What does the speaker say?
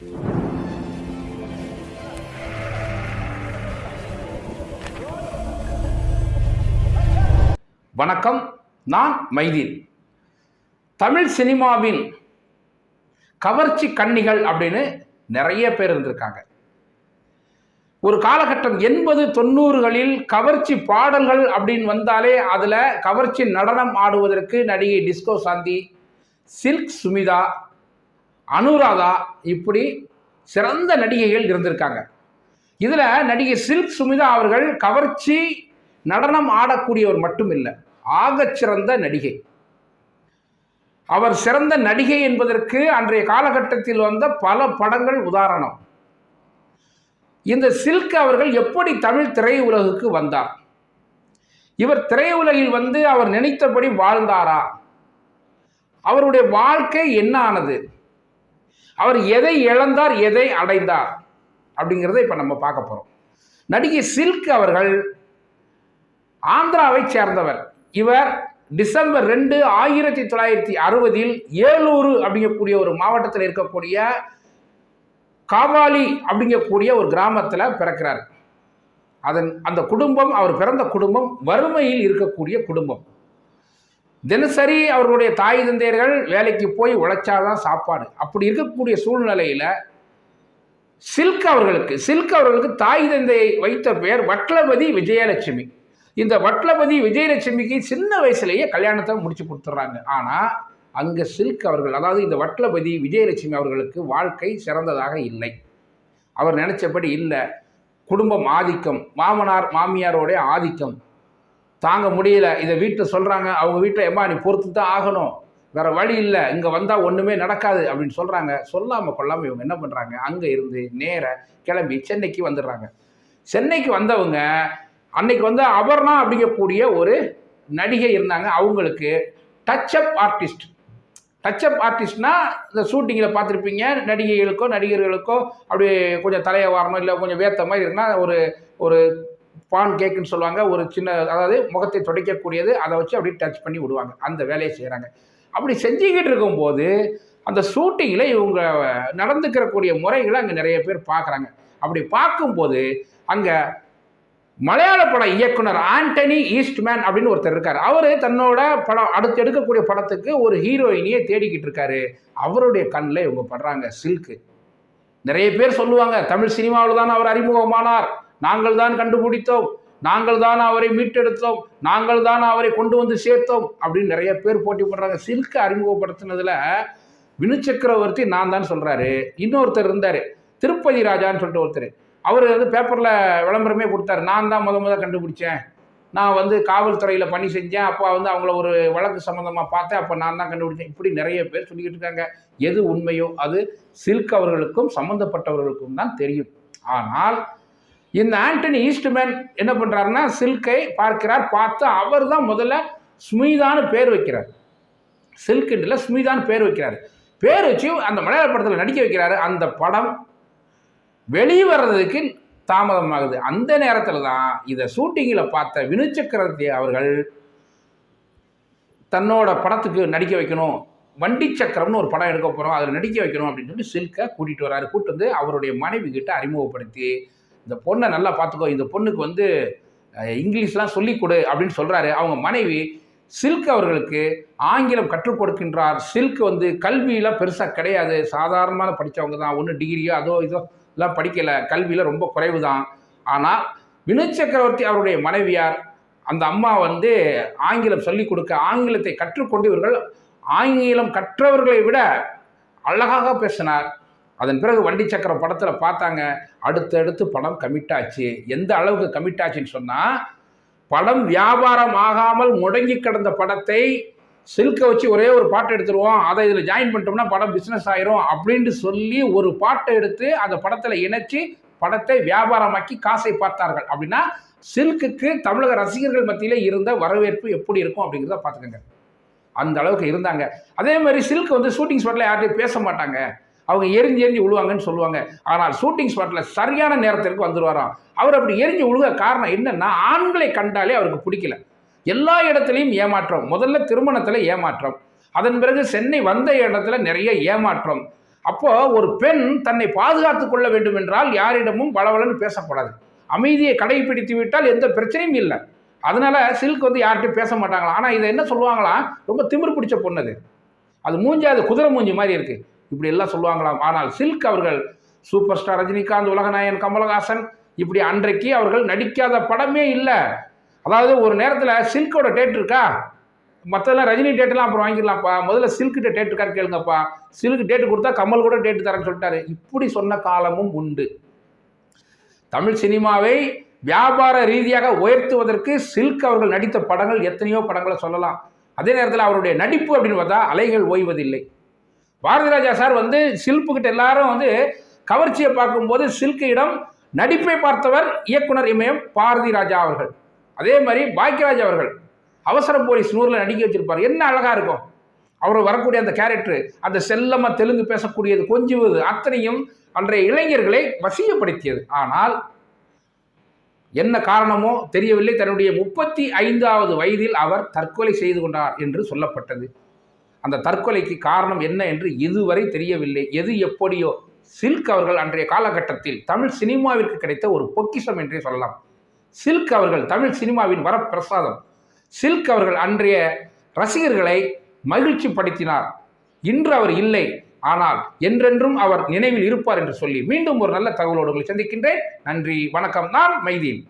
வணக்கம் நான் மைதீன். தமிழ் சினிமாவின் கவர்ச்சி கன்னிகள் அப்படின்னு நிறைய பேர் இருந்திருக்காங்க. ஒரு காலகட்டம் எண்பது தொண்ணூறுகளில் கவர்ச்சி பாடல்கள் அப்படின்னு வந்தாலே அதில் கவர்ச்சி நடனம் ஆடுவதற்கு நடிகை டிஸ்கோ சாந்தி சில்க் சுமிதா அனுராதா இப்படி சிறந்த நடிகைகள் இருந்திருக்காங்க. இதில் நடிகை சில்க் சுமிதா அவர்கள் கவர்ச்சி நடனம் ஆடக்கூடியவர் மட்டும் இல்லை ஆகச்சிறந்த நடிகை. அவர் சிறந்த நடிகை என்பதற்கு அன்றைய காலகட்டத்தில் வந்த பல படங்கள் உதாரணம். இந்த சில்க் அவர்கள் எப்படி தமிழ் திரையுலகுக்கு வந்தார்? இவர் திரையுலகில் வந்து அவர் நினைத்தபடி வாழ்ந்தாரா? அவருடைய வாழ்க்கை என்ன ஆனது? அவர் எதை இழந்தார் எதை அடைந்தார் அப்படிங்கிறத இப்போ நம்ம பார்க்க போகிறோம் நடிகை சில்க் அவர்கள் ஆந்திராவை சேர்ந்தவர். இவர் டிசம்பர் ரெண்டு ஆயிரத்தி தொள்ளாயிரத்தி அறுபதில் ஏலூர் அப்படிங்கக்கூடிய ஒரு மாவட்டத்தில் இருக்கக்கூடிய காவாலி அப்படிங்கக்கூடிய ஒரு கிராமத்தில் பிறக்கிறார். அதன் அந்த குடும்பம் அவர் பிறந்த குடும்பம் வறுமையில் இருக்கக்கூடிய குடும்பம். தினசரி அவர்களுடைய தாய் தந்தையர்கள் வேலைக்கு போய் உழைச்சாதான் சாப்பாடு. அப்படி இருக்கக்கூடிய சூழ்நிலையில் சில்க் அவர்களுக்கு சில்க் அவர்களுக்கு தாய் தந்தையை வைத்த பெயர் வட்லபதி விஜயலட்சுமி. இந்த வட்லபதி விஜயலட்சுமிக்கு சின்ன வயசுலேயே கல்யாணத்தை முடிச்சு கொடுத்துட்றாங்க ஆனால் அங்கே சில்க் அவர்கள் அதாவது இந்த வட்லபதி விஜயலட்சுமி அவர்களுக்கு வாழ்க்கை சிறந்ததாக இல்லை. அவர் நினச்சபடி இல்லை. குடும்பம் ஆதிக்கம் மாமனார் மாமியாரோடைய ஆதிக்கம். தாங்க முடியல. இதை வீட்டில் சொல்கிறாங்க அவங்க வீட்டில் எம்மா நீ பொறுத்து தான் ஆகணும். வேறு வழி இல்லை. இங்கே வந்தால் ஒன்றுமே நடக்காது. அப்படின்னு சொல்கிறாங்க சொல்லாமல் கொள்ளாமல் இவங்க என்ன பண்ணுறாங்க அங்கே இருந்து நேர கிளம்பி சென்னைக்கு வந்துடுறாங்க. சென்னைக்கு வந்தவங்க அன்னைக்கு வந்து அபர்ணா அப்படிங்கக்கூடிய ஒரு நடிகை இருந்தாங்க. அவங்களுக்கு touch up artist touch up ஆர்டிஸ்ட்னா இந்த ஷூட்டிங்கில் பார்த்துருப்பீங்க. நடிகைகளுக்கோ நடிகர்களுக்கோ அப்படி கொஞ்சம் தலையை வாரணும் இல்லை கொஞ்சம் வேத்த மாதிரி இருக்குன்னா ஒரு ஒரு பான் கேக்குன்னு சொல்லுவாங்க. ஒரு சின்ன அதாவது முகத்தை துடைக்கக்கூடியது அதை வச்சு அப்படியே டச் பண்ணி விடுவாங்க. அந்த வேலையை செய்கிறாங்க அப்படி செஞ்சுக்கிட்டு இருக்கும்போது அந்த ஷூட்டிங்கில் இவங்க நடந்துக்கிறக்கூடிய முறைகளை அங்கே நிறைய பேர் பார்க்குறாங்க. அப்படி பார்க்கும்போது அங்கே மலையாள பட இயக்குனர் ஆண்டனி ஈஸ்ட்மேன் அப்படின்னு ஒருத்தர் இருக்கார். அவர் தன்னோட படம் அடுத்து எடுக்கக்கூடிய படத்துக்கு ஒரு ஹீரோயினியை தேடிக்கிட்டு இருக்காரு. அவருடைய கண்ணில் இவங்க படுறாங்க சில்க்கு நிறைய பேர் சொல்லுவாங்க தமிழ் சினிமாவில் தான் அவர் அறிமுகமானார். நாங்கள் தான் கண்டுபிடித்தோம். நாங்கள் தான் அவரை மீட்டெடுத்தோம். நாங்கள் தான் அவரை கொண்டு வந்து சேர்த்தோம். அப்படின்னு நிறைய பேர் போட்டி போடுறாங்க. சில்கை அறிமுகப்படுத்தினதில் வினு சக்கரவர்த்தி நான் தான் சொல்கிறாரு இன்னொருத்தர் இருந்தார். திருப்பதி ராஜான்னு சொல்லிட்டு ஒருத்தர். அவர் வந்து பேப்பரில் விளம்பரமே கொடுத்தாரு. நான் தான் முத முத கண்டுபிடிச்சேன். நான் வந்து காவல்துறையில் பணி செஞ்சேன். அப்போ வந்து அவங்கள ஒரு வழக்கு சம்மந்தமாக பார்த்தேன். அப்போ நான் தான் கண்டுபிடிச்சேன். இப்படி நிறைய பேர் சொல்லிக்கிட்டு இருக்காங்க. எது உண்மையோ அது சில்க் அவர்களுக்கும் சம்மந்தப்பட்டவர்களுக்கும் தான் தெரியும். ஆனால் இந்த ஆண்டனி ஈஸ்ட்மேன் என்ன பண்ணுறாருன்னா சில்கை பார்க்கிறார். பார்த்து அவர் தான் முதல்ல ஸ்மிதான்னு பேர் வைக்கிறார். சில்குண்டில் ஸ்மிதான்னு பேர் வைக்கிறார். பேர் வச்சு அந்த மலையாள படத்தில் நடிக்க வைக்கிறாரு. அந்த படம் வெளியே வர்றதுக்கு தாமதமாகுது. அந்த நேரத்தில் தான் இதை ஷூட்டிங்கில் பார்த்த வினு சக்கரவர்த்தி அவர்கள் தன்னோட படத்துக்கு நடிக்க வைக்கணும் வண்டி சக்கரம்னு ஒரு படம் எடுக்க போகிறோம் அதில் நடிக்க வைக்கணும் அப்படின்னு சொல்லி சில்கை கூட்டிகிட்டு வராரு கூட்டு வந்து அவருடைய மனைவி கிட்ட அறிமுகப்படுத்தி இந்த பொண்ணை நல்லா பார்த்துக்கோ இந்த பொண்ணுக்கு வந்து இங்கிலீஷ்லாம் சொல்லிக் கொடு அப்படின்னு சொல்கிறாரு அவங்க மனைவி சில்க் அவர்களுக்கு ஆங்கிலம் கற்றுக் கொடுக்கின்றார். சில்க் வந்து கல்வியெலாம் பெருசாக கிடையாது. சாதாரணமான படித்தவங்க தான். ஒன்று டிகிரியோ அதோ இதோ எல்லாம் படிக்கலை. கல்வியில் ரொம்ப குறைவு தான். ஆனால் வினு சக்கரவர்த்தி அவருடைய மனைவியார் அந்த அம்மா வந்து ஆங்கிலம் சொல்லிக் கொடுக்க ஆங்கிலத்தை கற்றுக்கொண்டு இவர்கள் ஆங்கிலம் கற்றவர்களை விட அழகாக பேசினார். அதன் பிறகு வண்டி சக்கர படத்தில் பார்த்தாங்க அடுத்தடுத்து படம் கமிட் ஆச்சு. எந்த அளவுக்கு கமிட் ஆச்சுன்னு சொன்னால் படம் வியாபாரம் ஆகாமல் முடங்கி கிடந்த படத்தை சில்கை வச்சு ஒரே ஒரு பாட்டு எடுத்துருவோம் அதை இதில் ஜாயின் பண்ணிட்டோம்னா படம் பிஸ்னஸ் ஆயிரும் அப்படின்ட்டு சொல்லி ஒரு பாட்டை எடுத்து அந்த படத்தில் இணைச்சி படத்தை வியாபாரமாக்கி காசை பார்த்தார்கள். அப்படின்னா சில்க்குக்கு தமிழக ரசிகர்கள் மத்தியில் இருந்த வரவேற்பு எப்படி இருக்கும் அப்படிங்கிறத பார்த்துக்கோங்க. அந்த அளவுக்கு இருந்தாங்க. அதே மாதிரி சில்க் வந்து ஷூட்டிங் ஸ்பாட்டில் யார்கிட்டையும் பேச மாட்டாங்க. அவங்க எரிஞ்சு எரிஞ்சு விழுவாங்கன்னு சொல்லுவாங்க. ஆனால் ஷூட்டிங் ஸ்பாட்டில் சரியான நேரத்திற்கு வந்துடுவாராம் அவர் அப்படி எரிஞ்சு விழுக காரணம் என்னன்னா ஆண்களை கண்டாலே அவருக்கு பிடிக்கல. எல்லா இடத்துலையும் ஏமாற்றம். முதல்ல திருமணத்தில் ஏமாற்றம். அதன் பிறகு சென்னை வந்த இடத்துல நிறைய ஏமாற்றம். அப்போ ஒரு பெண் தன்னை பாதுகாத்து கொள்ள வேண்டும் என்றால் யாரிடமும் பலவலன்னு பேசக்கூடாது. அமைதியை கடைபிடித்து விட்டால் எந்த பிரச்சனையும் இல்லை. அதனால சில்க் வந்து யார்கிட்டையும் பேச மாட்டாங்களாம். ஆனால் இதை என்ன சொல்லுவாங்களாம்? ரொம்ப திமிரு பிடிச்ச பொண்ணு அது. அது மூஞ்சி அது குதிரை மூஞ்சி மாதிரி இருக்குது இப்படி எல்லாம் சொல்லுவாங்களாம். ஆனால் சில்க் அவர்கள் சூப்பர் ஸ்டார் ரஜினிகாந்த் உலகநாயகன் கமலஹாசன் இப்படி அன்றைக்கு அவர்கள் நடிக்காத படமே இல்லை. அதாவது ஒரு நேரத்தில் சில்கோட டேட் இருக்கா? மற்றதெல்லாம் ரஜினி டேட்டெல்லாம் அப்புறம் வாங்கிடலாம்ப்பா. முதல்ல சில்கிட்ட டேட் இருக்கான்னு கேளுங்கப்பா. சில்க் டேட் கொடுத்தா கமல் கூட டேட் தரேன்னு சொல்லிட்டாரு. இப்படி சொன்ன காலமும் உண்டு. தமிழ் சினிமாவை வியாபார ரீதியாக உயர்த்துவதற்கு சில்க் அவர்கள் நடித்த படங்கள் எத்தனையோ படங்களை சொல்லலாம். அதே நேரத்தில் அவருடைய நடிப்பு அப்படின்னு பார்த்தா அலைகள் ஓய்வதில்லை. பாரதி ராஜா சார் வந்து சில்புக்கிட்ட எல்லாரும் வந்து கவர்ச்சியை பார்க்கும்போது சில்கியிடம் நடிப்பை பார்த்தவர் இயக்குனர் இமயம் பாரதி ராஜா அவர்கள். அதே மாதிரி பாக்கியராஜ் அவர்கள் அவசர போலீஸ் நூறில் நடிக்க வச்சிருப்பார். என்ன அழகாக இருக்கும். அவர் வரக்கூடிய அந்த கேரக்டர் அந்த செல்லமாக தெலுங்கு பேசக்கூடியது கொஞ்சுவது அத்தனையும் அன்றைய இளைஞர்களை வசியப்படுத்தியது. ஆனால் என்ன காரணமோ தெரியவில்லை. தன்னுடைய முப்பத்தி ஐந்தாவது வயதில் அவர் தற்கொலை செய்து கொண்டார் என்று சொல்லப்பட்டது. அந்த தற்கொலைக்கு காரணம் என்ன என்று இதுவரை தெரியவில்லை. எது எப்படியோ சில்க் அவர்கள் அன்றைய காலகட்டத்தில் தமிழ் சினிமாவிற்கு கிடைத்த ஒரு பொக்கிஷம் என்றே சொல்லலாம். சில்க் அவர்கள் தமிழ் சினிமாவின் வரப்பிரசாதம். சில்க் அவர்கள் அன்றைய ரசிகர்களை மகிழ்ச்சி படுத்தினார். இன்று அவர் இல்லை. ஆனால் என்றென்றும் அவர் நினைவில் இருப்பார் என்று சொல்லி மீண்டும் ஒரு நல்ல தகவலோடு உங்களை சந்திக்கின்றேன். நன்றி வணக்கம். நான் மைதீன்.